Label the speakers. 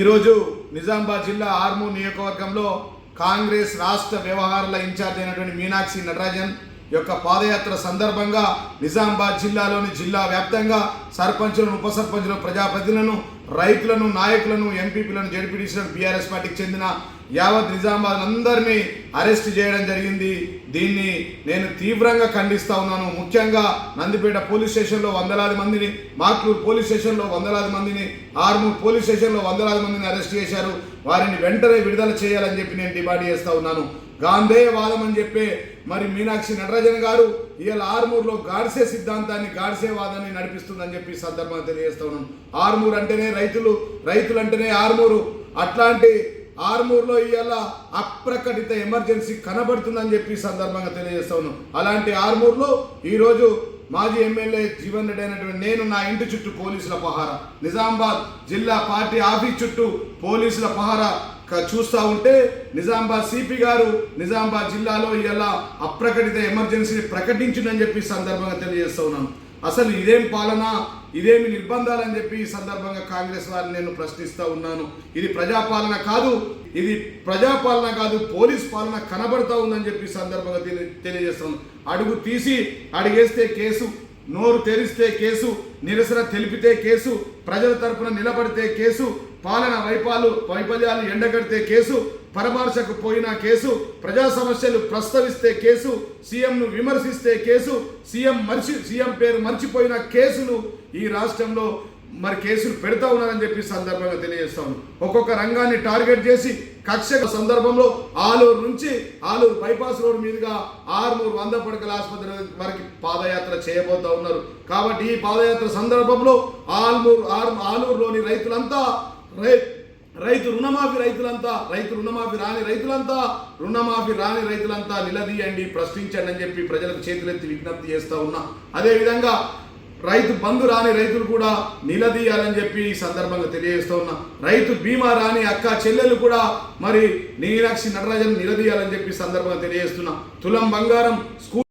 Speaker 1: ఈరోజు నిజామాబాద్ జిల్లా ఆర్మూర్ నియోజకవర్గంలో కాంగ్రెస్ రాష్ట్ర వ్యవహారాల ఇన్ఛార్జ్ అయినటువంటి మీనాక్షి నటరాజన్ యొక్క పాదయాత్ర సందర్భంగా నిజామాబాద్ జిల్లాలోని జిల్లా వ్యాప్తంగా సర్పంచులను ఉప సర్పంచులను ప్రజాప్రతినిధులను రైతులను నాయకులను ఎంపీపీలను జడ్పీటీసీలను బీఆర్ఎస్ పార్టీకి చెందిన యావత్ నిజామాబాద్ అందరినీ అరెస్ట్ చేయడం జరిగింది. దీన్ని నేను తీవ్రంగా ఖండిస్తా ఉన్నాను. ముఖ్యంగా నందిపేట పోలీస్ స్టేషన్లో వందలాది మందిని మాక్లూరు పోలీస్ స్టేషన్లో వందలాది మందిని ఆర్మూర్ పోలీస్ స్టేషన్లో వందలాది మందిని అరెస్ట్ చేశారు. వారిని వెంటనే విడుదల చేయాలని చెప్పి నేను డిమాండ్ చేస్తా ఉన్నాను. గాంధేయవాదం అని చెప్పే మరి మీనాక్షి నటరాజన్ గారు ఇవాళ ఆర్మూర్లో గాడ్సే సిద్ధాంతాన్ని గాడ్సే వాదాన్ని నడిపిస్తుందని చెప్పి సందర్భంగా తెలియజేస్తా ఉన్నాను. ఆర్మూర్ అంటేనే రైతులు రైతులు అంటేనే ఆర్మూరు. అట్లాంటి ఆర్మూర్లో ఇవాళ అప్రకటిత ఎమర్జెన్సీ కనబడుతుందని చెప్పి సందర్భంగా తెలియజేస్తా ఉన్నాం. అలాంటి ఆర్మూర్లో ఈరోజు మాజీ ఎమ్మెల్యే జీవన్ రెడ్డి అయినటువంటి నేను నా ఇంటి చుట్టూ పోలీసుల పహారా. నిజామాబాద్ జిల్లా పార్టీ ఆఫీస్ చుట్టూ పోలీసుల పహారా క- ఉంటే నిజామాబాద్ సిపి గారు నిజామాబాద్ జిల్లాలో ఇలా అప్రకటిత ఎమర్జెన్సీని ప్రకటించిందని చెప్పి సందర్భంగా తెలియజేస్తా ఉన్నాను. అసలు ఇదేం పాలన ఇదేమి నిర్బంధాలని చెప్పి ఈ సందర్భంగా కాంగ్రెస్ వారిని నేను ప్రశ్నిస్తూ ఉన్నాను. ఇది ప్రజాపాలన కాదు ఇది ప్రజాపాలన కాదు పోలీస్ పాలన కనబడతా ఉందని చెప్పి సందర్భంగా తెలి తెలియజేస్తున్నాను అడుగు తీసి అడిగేస్తే కేసు నోరు తెరిస్తే కేసు నిరసన తెలిపితే కేసు ప్రజల తరపున నిలబడితే కేసు పాలన వైపాలు వైఫల్యాలు ఎండగడితే కేసు పరామర్శకు పోయిన కేసు ప్రజా సమస్యలు ప్రస్తావిస్తే కేసు సీఎంను విమర్శిస్తే కేసు సీఎం మర్చి సీఎం పేరు మర్చిపోయిన కేసులు ఈ రాష్ట్రంలో మరి కేసులు పెడతా ఉన్నారని చెప్పి సందర్భంగా తెలియజేస్తాను. ఒక్కొక్క రంగాన్ని టార్గెట్ చేసి కక్ష సందర్భంలో ఆలూరు నుంచి ఆలూరు బైపాస్ రోడ్ మీదుగా ఆరుమూరు వంద పడకల ఆసుపత్రి వరకు పాదయాత్ర చేయబోతా ఉన్నారు. కాబట్టి ఈ పాదయాత్ర సందర్భంలో ఆల్మూరు ఆరు ఆలూరులోని రైతులంతా రై రైతు రుణమాఫీ రైతులంతా రైతు రుణమాఫీ రాని రైతులంతా రుణమాఫీ రాని రైతులంతా నిలదీయండి ప్రశ్నించండి అని చెప్పి ప్రజలకు చేతులెత్తి విజ్ఞప్తి చేస్తా ఉన్నా. అదేవిధంగా రైతు బంధు రాని రైతులు కూడా నిలదీయాలని చెప్పి ఈ సందర్భంగా తెలియజేస్తూ ఉన్నా. రైతు బీమా రాని అక్క చెల్లెలు కూడా మరి నీలాక్షి నటరాజన్ నిలదీయాలని చెప్పి సందర్భంగా తెలియజేస్తున్నా. తులం బంగారం స్కూల్